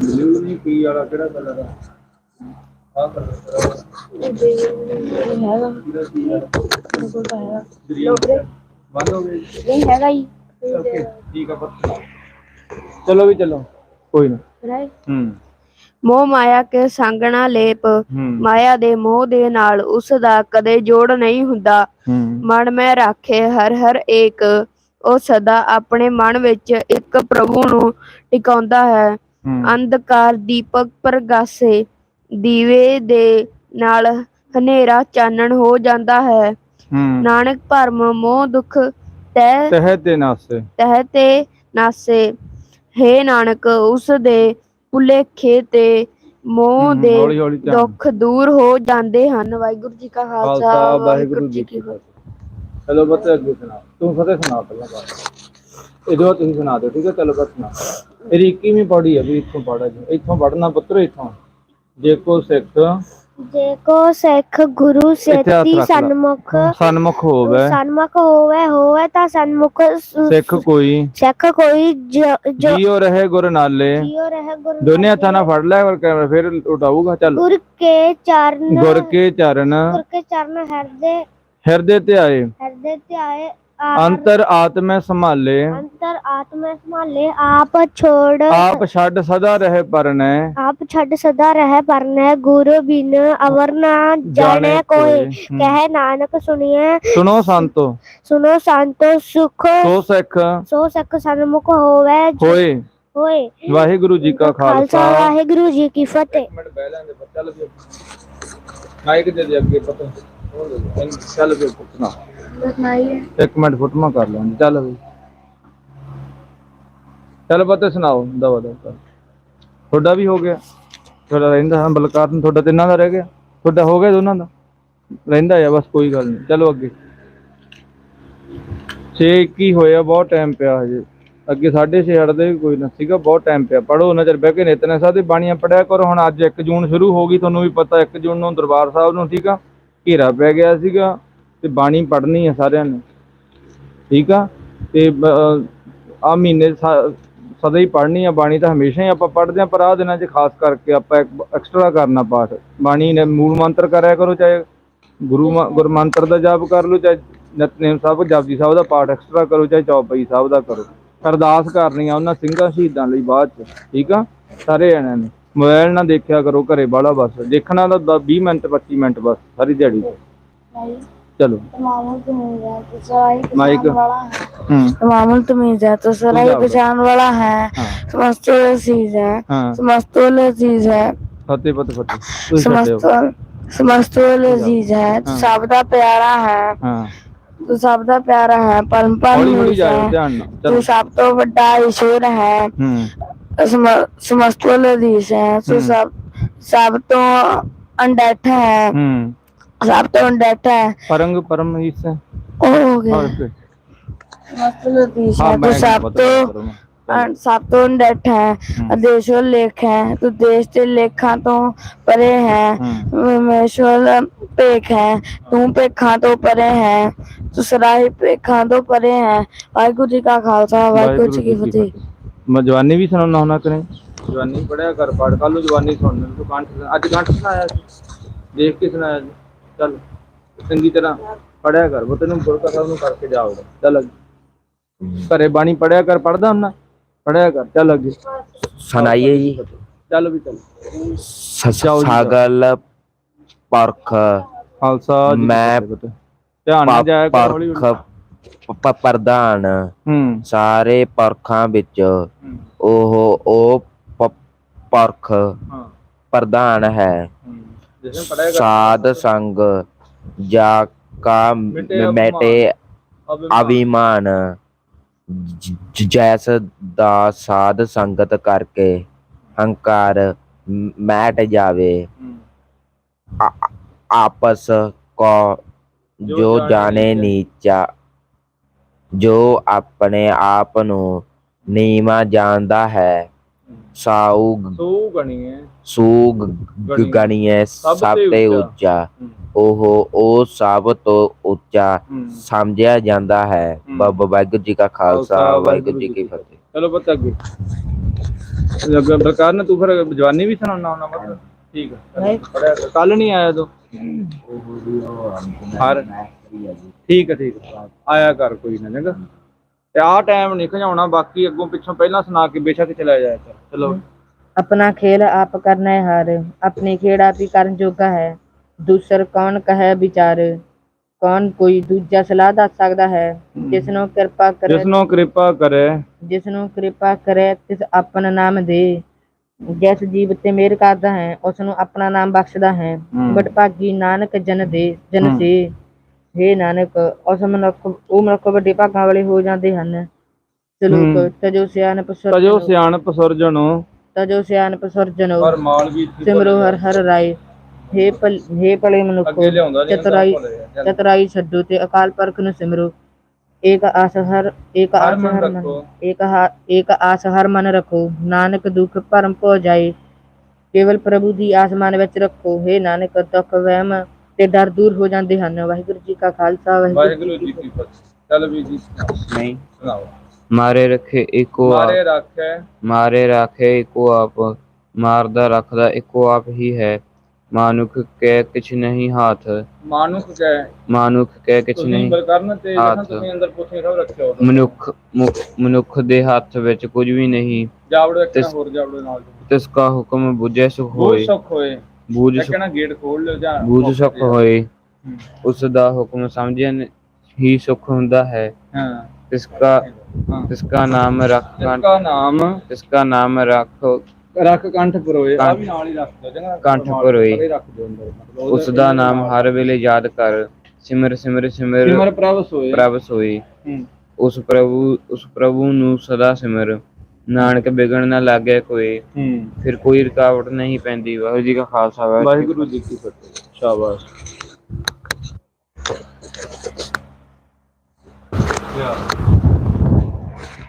ਬਲੂ ਨਹੀਂ ਪੀ ਵਾਲਾ ਕਿਹੜਾ ਕਲਰ ਆ? ਆ। ਕਲਰ ਬੰਦ ਹੋ ਗਈ? ਨਹੀਂ ਹੈਗਾ ਹੀ ਓਕੇ ਠੀਕ ਆ ਪੱਤ। ਚਲੋ ਵੀ ਚਲੋ। ਕੋਈ ਨਾ। ਹੂੰ। ਮੋਹ ਮਾਇਆ ਕੇ ਸੰਗਣਾ ਲੇਪ ਹੂੰ। ਮਾਇਆ ਦੇ ਮੋਹ ਦੇ ਨਾਲ ਉਸ ਦਾ ਕਦੇ ਜੋੜ ਨਹੀਂ ਹੁੰਦਾ। ਹੂੰ। ਮਨ ਮੈਂ ਰਾਖੇ ਹਰ ਹਰ ਏਕ ਉਹ ਸਦਾ ਆਪਣੇ ਮਨ ਵਿੱਚ ਇੱਕ ਪ੍ਰਭੂ ਨੂੰ ਟਿਕਾਉਂਦਾ ਹੈ। ਹੂੰ। ਅੰਧਕਾਰ ਦੀਪਕ ਪ੍ਰਗਾਸੇ ਦੀਵੇ ਦੇ ਨਾਲ ਹਨੇਰਾ ਚਾਨਣ ਹੋ ਜਾਂਦਾ ਹੈ। ਹੂੰ। ਨਾਨਕ ਭਰਮ ਮੋਹ ਦੁਖ ਤੈ ਤਹਿ ਤੇ ਨਾਸੇ। ਤਹਿ ਤੇ ਨਾਸੇ। ਹੈ ਨਾਨਕ ਉਸ ਦੇ ਭੁਲੇਖੇ ਤੇ ਮੋਹ ਦੇ ਹੌਲੀ ਹੌਲੀ ਧਿਆਨ। ਦੁੱਖ ਦੂਰ ਹੋ ਜਾਂਦੇ ਹਨ। ਵਾਹਿਗੁਰੂ ਜੀ ਕਾ ਖਾਲਸਾ ਵਾਹਿਗੁਰੂ ਜੀ ਕੀ ਫਤਿਹ। ਚਲੋ ਬੱਤੇ ਅੱਗੇ ਸੁਣਾ। ਤੂੰ ਫਤਿਹ ਸੁਣਾ ਪਹਿਲਾਂ ਬਾਅਦ ਇਹਦੇ ਤੁਸੀਂ ਸੁਣਾ ਦਿਓ ਠੀਕ ਹੈ? ਚਲੋ ਬਸ ਸੁਣਾ। ਇਹਦੀ 21ਵੀਂ ਪੌੜੀ ਹੈ ਵੀ ਇੱਥੋਂ ਪੜਾ ਜੀ। ਇੱਥੋਂ ਪੜਨਾ ਪੁੱਤਰ ਇੱਥੋਂ। ਜੇ ਕੋ ਸਿੱਖ ਜੇ ਕੋ ਸਿੱਖ ਗੁਰੂ ਸੇਤੀ ਰੱਖ ਲਾ। ਸਨਮੁਖ ਸਨਮੁਖ ਹੋਵੇ। ਸਨਮੁਖ ਹੋਵੇ ਹੋਵੇ ਤਾਂ ਸਨਮੁਖ ਸ- ਸਿੱਖ ਕੋਈ। ਸਿੱਖ ਕੋਈ ਜ- ਜੋ ਜੀਉ ਰਹੇ ਗੁਰ ਨਾਲੇ ਜੀਉ ਰਹਿ ਗੁਰ ਦੋਨੇ ਹੱਥਾਂ ਨਾਲ ਫੜ ਲੈ ਕਰ ਫਿਰ ਉਠਾਊਗਾ ਚੱਲ। ਗੁਰ ਕੇ ਚਰਨ ਗੁਰ ਕੇ ਚਰਨ। ਗੁਰ ਕੇ ਚਰਨ ਹਿਰਦੇ। ਹਿਰਦੇ ਤੇ ਆਏ। ਹਿਰਦੇ ਧਿਆਏ ਅੰਤਰ ਆਤਮੈ ਸੰਭਾਲੇ। ਅੰਤਰ ਆਤਮਾ ਸੰਭਾਲੇ ਆਪ ਛੋੜ। ਆਪ ਛੱਡ ਸਦਾ ਰਹੇ ਪਰਨੈ। ਆਪ ਛੱਡ ਸਦਾ ਰਹਿ ਪਰਨੈ ਗੁਰੂ ਬਿਨ ਅਵਰ ਨਾ ਜਾਣੇ ਕੋਈ। ਕਹੇ ਨਾਨਕ ਸੁਣੀਏ ਸੁਣੋ ਸੰਤੋ। ਸੁਨੋ ਸੰਤੋ ਸੁਖ। ਸੋ ਸਿੱਖ। ਸੋ ਸਖ ਸਨਮੁਖ ਹੋਵੇ। ਹੋਏ। ਹੋਏ। ਵਾਹਿਗੁਰੂ ਜੀ ਕਾ ਖਾਲਸਾ ਵਾਹਿਗੁਰੂ ਜੀ ਕੀ ਫਤਿਹ। ਮਿੰਟ ਮਾਈਕ ਦੇ ਅੱਗੇ ਪਤਾ ਚੱਲ ਵੀ ਪੁੱਛਣਾ ਇੱਕ ਮਿੰਟ ਫੁੱਟਮਾ ਕਰ ਲੈਂਦੇ ਚੱਲ ਵੀ। ਚੱਲ ਪਤਾ, ਸੁਣਾਓ, ਦਵਾ ਦਵਾ ਤੁਹਾਡਾ ਵੀ ਹੋ ਗਿਆ। ਤੁਹਾਡਾ ਰਹਿੰਦਾ ਹਾਂ, ਬਲਕਾਰ ਨੂੰ ਤੁਹਾਡਾ ਤਿੰਨਾਂ ਦਾ ਰਹਿ ਗਿਆ। ਤੁਹਾਡਾ ਹੋ ਗਿਆ ਦੋਨਾਂ ਦਾ। ਰਹਿੰਦਾ ਆ, ਬਸ ਕੋਈ ਗੱਲ ਨਹੀਂ। ਚਲੋ ਅੱਗੇ। ਛੇ ਕੀ ਹੋਇਆ, ਬਹੁਤ ਟਾਈਮ ਪਿਆ ਹਜੇ। ਅੱਗੇ 6:30 ਹਟਦੇ ਵੀ ਕੋਈ ਨਾ ਸੀਗਾ, ਬਹੁਤ ਟਾਈਮ ਪਿਆ। ਪੜੋ ਉਹਨਾਂ ਚਿਰ ਬਹਿ ਕੇ ਨਿਤਨੇ ਸਾਹਿਬ ਦੀ ਬਾਣੀਆਂ ਪੜਿਆ ਕਰੋ। ਹੁਣ ਅੱਜ 1 ਜੂਨ ਸ਼ੁਰੂ ਹੋ ਗਈ, ਤੁਹਾਨੂੰ ਵੀ ਪਤਾ 1 ਜੂਨ ਨੂੰ ਦਰਬਾਰ ਸਾਹਿਬ ਨੂੰ ਠੀਕ ਆ ਘੇਰਾ ਪੈ ਗਿਆ ਸੀਗਾ। ਤੇ ਬਾਣੀ ਪੜ੍ਹਨੀ ਆ ਸਾਰਿਆਂ ਨੇ। ਠੀਕ ਆ? ਤੇ ਆ ਮਹੀਨੇ ਸਦਾ ਹੀ ਪੜ੍ਹਨੀ ਆ, ਬਾਣੀ ਤਾਂ ਹਮੇਸ਼ਾ ਹੀ ਆਪਾਂ ਪੜ੍ਹਦੇ ਆ, ਪਰ ਆਹ ਦਿਨਾਂ 'ਚ ਖਾਸ ਕਰਕੇ ਆਪਾਂ ਐਕਸਟਰਾ ਕਰਨਾ ਪਾਠ। ਬਾਣੀ ਨੇ ਮੂਲ ਮੰਤਰ ਕਰਿਆ ਕਰੋ, ਚਾਹੇ ਗੁਰੂ ਮ- ਗੁਰਮੰਤਰ ਦਾ ਜਾਪ ਕਰ ਲਓ, ਚਾਹੇ ਨਤਨੇਮ ਸਾਹਿਬ, ਜਪਜੀ ਸਾਹਿਬ ਦਾ ਪਾਠ ਐਕਸਟਰਾ ਕਰੋ, ਚਾਹੇ ਚੌਪਈ ਸਾਹਿਬ ਦਾ ਕਰੋ। ਅਰਦਾਸ ਕਰਨੀ ਆ ਉਹਨਾਂ ਸਿੰਘਾਂ ਸ਼ਹੀਦਾਂ ਲਈ ਬਾਅਦ 'ਚ, ਠੀਕ ਆ? ਸਾਰੇ ਜਣਿਆਂ ਨੇ। ਮੋਬਾਈਲ ਨਾ ਦੇਖਿਆ ਕਰੋ, ਘਰੇ ਬਾਹਲਾ ਬਸ। ਦੇਖਣਾ ਤਾਂ ਦ- 20 ਮਿੰਟ 25 ਮਿੰਟ ਬਸ, ਸਾਰੀ ਦਿਹਾੜੀ। ਚਲੋ ਮਾਈਕ ਹੂੰ तमाम तुम्हें है तो सराय जाओ। पहचान वाला है ਹਾਂ समस्त चीज है ਹਾਂ समस्त चीज है ਫਤਿਹ ਫਤਿਹ ਫਤਿਹ ਤੁਸੀਂ ਛੱਡਿਓ समस्त समस्त चीज है तो हाँ। सबदा प्यारा है ਹਾਂ ਤੂੰ ਸਭ ਦਾ ਪਿਆਰਾ ਹੈ ਪਰਮ ਹੌਲੀ ਹੌਲੀ ਪਰਮ ਜਾਓ ਧਿਆਨ ਨਾਲ ਚਲੋ ਤੂੰ ਸਭ ਤੋਂ ਵੱਡਾ ਈਸ਼ਵਰ ਹੈ ਹੂੰ ਸਮ- ਸਮਸਤ ਲਦੀਸ਼ ਹੈ ਤੂੰ ਹਮ। ਸਭ ਸਭ ਤੋਂ ਅਨਡੈਠ ਹੈ ਗਿਆ ਹਾਂ। ਸਮਸਤ ਲਦੀਸ਼ ਹਾਂ ਹੈ ਮੈਂ ਤੂੰ ਸਭ ਹੈ। ਹਮ। ਅਦੇਸ਼ੋ ਲੇਖ ਹੈ। ਤੂੰ ਦੇਸ਼ ਤੇ ਲੇਖਾਂ ਤੋਂ ਪਰੇ ਹੈ। ਹੂੰ। ਪਰਮੇਸ਼ਵਰ ਭੇਖ ਹੈ। ਤੂੰ ਭੇਖਾਂ ਤੋਂ ਪਰੇ ਹੈ। ਤੂੰ ਸਰਾਹੀ ਭੇਖਾਂ ਤੋਂ ਪਰੇ ਹੈ। ਵਾਹਿਗੁਰੂ ਜੀ ਕਾ ਖਾਲਸਾ ਵਾਹਿਗੁਰੂ ਜੀ ਕੀ ਫਤਿਹ। ਮੈਂ ਜਵਾਨੀ ਵੀ ਸੁਣਾਉਣਾ ਹੁਣਾ ਜਵਾਨੀ ਪੜਿਆ ਕਰ ਪੜ ਕੱਲ ਨੂੰ ਜਵਾਨੀ ਸੁਣਨ ਨੂੰ। ਤੂੰ ਕੰਠ ਅੱਜ ਕੰਠ ਸੁਣਾਇਆ ਸੀ? ਦੇਖ ਕੇ ਸੁਣਾਇਆ ਸੀ? ਚੱਲ ਚੰਗੀ ਤਰ੍ਹਾਂ ਪੜਿਆ ਕਰ ਉਹ ਤੈਨੂੰ ਗੁਰਕਾ ਸਾਹਿਬ ਨੂੰ ਕਰਕੇ ਜਾਓਗਾ ਚੱਲ ਅੱਗੇ। ਘਰੇ ਬਾਣੀ ਪੜਿਆ ਕਰ ਪੜਦਾ ਹੁੰਨਾ ਪੜਿਆ ਕਰ ਚੱਲ ਅੱਗੇ। ਸੁਣਾਈਏ ਜੀ। ਚੱਲ ਵੀ ਚੱਲ। ਸਗਲ ਪਰਖ। ਖਾਲਸਾ ਮੈਂ। ਧਿਆਨ ਨਾਲ ਜਾਇਆ ਕਰ ਹੌਲੀ ਪਰਖ ਪ- ਪ੍ਰਧਾਨ। ਸਾਰੇ ਪਰਖਾਂ ਵਿੱਚ ਉਹ ਉਹ ਪਰਖ ਪ੍ਰਧਾਨ ਹੈ। ਸਾਧ ਸੰਗ ਜਾ ਕਾ ਮੈਟੇ ਅਭਿਮਾਨ। ਜੈਸ ਦਾ ਸਾਧ ਸੰਗਤ ਕਰਕੇ ਹੰਕਾਰ ਮੈਟ ਜਾਵੇ। ਆਪਸ ਕੋ ਜੋ ਜਾਣੇ ਨੀਚਾ ਜੋ ਆਪਣੇ ਆਪ ਨੂੰ ਨੀਵਾ ਜਾਣਦਾ ਹੈ। ਸਾਊ ਸੋ ਗਣੀ ਹੈ। ਸੂਗ ਗਣੀ- ਗਣੀਏ ਸਭ ਸਭ ਤੇ ਤੇ ਉੱਚਾ। ਉਹ ਉਹ ਸਭ ਤੋਂ ਉੱਚਾ। ਸਮਝਿਆ ਜਾਂਦਾ ਹੈ। ਬਾਬਾ ਵਾਹਿਗੁਰੂ ਜੀ ਕਾ ਖਾਲਸਾ ਵਾਹਿਗੁਰੂ ਜੀ ਕੀ ਫਤਿਹ। ਚਲੋ ਪੁੱਤ ਅੱਗੇ। ਲੱਗਾ ਬਰਕਾਰ ਨਾ ਤੂੰ ਫਿਰ ਜਵਾਨੀ ਵੀ ਸੁਣਾਉਣਾ ਹੁੰਦਾ ਮਤਲਬ ਠੀਕ ਹੈ ਕੱਲ ਨਹੀਂ ਆਇਆ ਤੂੰ? ਹਰ ਠੀਕ ਹੈ ਠੀਕ ਹੈ ਆਇਆ ਕਰ ਕੋਈ ਨਾ ਚੰਗਾ। ਤੇ ਆਹ ਟਾਈਮ ਨਹੀਂ ਖਜਾਉਣਾ ਬਾਕੀ ਅੱਗੋਂ ਪਿੱਛੋਂ ਪਹਿਲਾਂ ਸੁਣਾ ਕੇ ਬੇਸ਼ੱਕ ਚਲਾ ਜਾਇਆ ਕਰ। ਚਲੋ। ਆਪਣਾ ਖੇਲ ਆਪ ਕਰਨਾ ਹੈ ਹਾਰ। ਆਪਣੀ ਖੇਡ ਆਪ ਹੀ ਕਰਨ ਜੋਗਾ ਹੈ। ਦੂਸਰ ਕੌਣ ਕਹੇ ਵਿਚਾਰ? ਕੌਣ ਕੋਈ ਦੂਜਾ ਸਲਾਹ ਦੱਸ ਸਕਦਾ ਹੈ? ਜਿਸ ਨੂੰ ਕਿਰਪਾ ਕਰੇ ਜਿਸ ਨੂੰ ਕਿਰਪਾ ਕਰੇ। ਜਿਸ ਨੂੰ ਕਿਰਪਾ ਕਰੇ ਤਿਸ ਆਪਣਾ ਨਾਮ ਦੇ। ਜਿਸ ਜੀਵ ਤੇ ਮਿਹਰ ਕਰਦਾ ਹੈ ਉਸ ਨੂੰ ਆਪਣਾ ਨਾਮ ਬਖਸ਼ਦਾ ਹੈ। ਹੂੰ। ਵਡਭਾਗੀ ਨਾਨਕ ਜਨ ਦੇ ਜਨ। ਸੇ हे ਨਾਨਕ ਉਸ ਮਨੁੱਖ ਉਹ ਮਨੁੱਖ ਵੱਡੇ ਭਾਗਾਂ ਵਾਲੇ ਹੋ ਜਾਂਦੇ ਹਨ। ਹੂੰ। ਸਲੋਕ ਤਜੋ ਸਿਆਣਪ ਤਜੋ ਸੁਰਜਨੋ ਸਿਆਣਪ ਸੁਰਜਣੋ। ਤਜੋ ਸਿਆਣਪ ਸੁਰਜਨੋ ਪਰ ਮਾਲ ਵੀ ਇੱਥੇ ਸਿਮਰੋ ਹਰ ਹਰ ਰਾਏ। ਹੇ ਪਲ ਹੇ ਭਲੇ ਮਨੁੱਖੋ ਅੱਗੇ ਲਿਆਉਂਦਾ ਨੀ ਚਤੁਰਾਈ ਭੁੱਲ ਗਿਆ। ਚਤੁਰਾਈ ਛੱਡੋ ਤੇ ਅਕਾਲ ਪੁਰਖ ਨੂੰ ਸਿਮਰੋ। ਏਕ ਆਸ ਹਰ ਏਕ ਹਰ ਆਸ ਮਨ ਹਰ ਮਨ ਰੱਖੋ। ਏਕ ਹਾ- ਏਕ ਆਸ ਹਰ ਮਨ ਰੱਖੋ। ਨਾਨਕ ਦੁਖ ਭਰਮ ਭੋ ਜਾਏ। ਕੇਵਲ ਪ੍ਰਭੂ ਦੀ ਆਸ ਮਨ ਵਿੱਚ ਰੱਖੋ। ਹੇ ਨਾਨਕ ਦੁਖ ਵਹਿਮ ਤੇ ਡਰ ਦੂਰ ਹੋ ਜਾਂਦੇ ਹਨ। ਵਾਹਿਗੁਰੂ ਜੀ ਕਾ ਖਾਲਸਾ ਵਾਹਿਗੁਰੂ ਜੀ ਕੀ ਫਤਿਹ। ਚੱਲ ਵੀ ਜੀ ਨਹੀਂ। ਸੁਣਾਓ। ਮਾਰੇ ਰੱਖੇ ਇੱਕੋ ਆਪ। ਮਾਰੇ ਰੱਖੈ। ਮਾਰੇ ਰਾਖੇ ਇੱਕੋ ਆਪ। ਮਾਰਦਾ ਰੱਖਦਾ ਇੱਕੋ ਆਪ ਹੀ ਹੈ। ਮਾਨੁਖ ਕੈ ਕਿਛ ਨਹੀਂ ਹਾਥ। ਮਾਨੁਖ ਕੈ ਮਾਨੁਖ ਕੈ ਕਿਛ ਤੁਸੀਂ ਨਹੀਂ ਬਲਕਰਨ ਤੇ ਹੱਥ। ਜਹਾਂ ਤੁਸੀਂ ਅੰਦਰ ਪੁੱਠੇ ਸਭ ਰੱਖਿਆ ਹੋ ਮਨੁੱਖ ਮੁ- ਮਨੁੱਖ ਦੇ ਹੱਥ ਵਿੱਚ ਕੁਝ ਵੀ ਨਹੀਂ। ਜਾਵੜ ਰੱਖਣਾ ਤਿਸ- ਹੋਰ ਜਾਵੜ ਨਾਲ। ਤਿਸ ਕਾ ਹੁਕਮ ਬੁਝੈ ਸੁਖ ਬਹੁਤ ਹੋਏ। ਸੁੱਖ ਹੋਏ। ਬੂਝ ਸੁਖ ਦੇਖਣਾ ਗੇਟ ਖੋਲ ਲਿਓ ਜਾਂ ਬੂਝ ਸੁਖ ਹੋਏ। ਹੂੰ। ਉਸ ਦਾ ਹੁਕਮ ਸਮਝਣ ਹੀ ਸੁਖ ਹੁੰਦਾ ਹੈ। ਹਾਂ। ਤਿਸ ਕਾ ਹਾਂ। ਤਿਸ ਕਾ ਨਾਮ ਰੱਖ ਜਿਸਕਾ ਨਾਮ ਤਿਸ ਕਾ ਨਾਮ ਰੱਖ ਰੱਖ ਕੰਠ ਪਰੋਏ ਆ ਵੀ ਨਾਲ ਹੀ ਰੱਖ ਦਿਓ ਚੰਗਾ ਕੰਠ ਨਾਲ ਪਰੋਏ। ਪਰੇ ਰੱਖ ਦਿਓ ਅੰਦਰ। ਮਤਲਬ ਉਹਦੇ ਉਸ ਦਾ ਨਾਮ ਹਰ ਵੇਲੇ ਯਾਦ ਕਰ। ਸਿਮਰ ਸਿਮਰ ਸਿਮਰ ਸਿਮਰ ਪ੍ਰਭ ਸੋਏ ਪ੍ਰਭ ਸੋਈ ਹੂੰ। ਉਸ ਪ੍ਰਭੂ ਉਸ ਪ੍ਰਭੂ ਨੂੰ ਸਦਾ ਸਿਮਰ। ਨਾਨਕ ਬਿਗੜ ਨਾ ਲਾਗੇ ਕੋਈ। ਹੂੰ। ਫਿਰ ਕੋਈ ਰੁਕਾਵਟ ਨਹੀਂ ਪੈਂਦੀ ਵਾਹਿਗੁਰੂ ਜੀ ਕਾ ਖਾਲਸਾ ਵਾਹਿਗੁਰੂ ਜੀ ਕੀ ਫਤਿਹ ਸ਼ਾਬਾਸ਼। ਯਾ।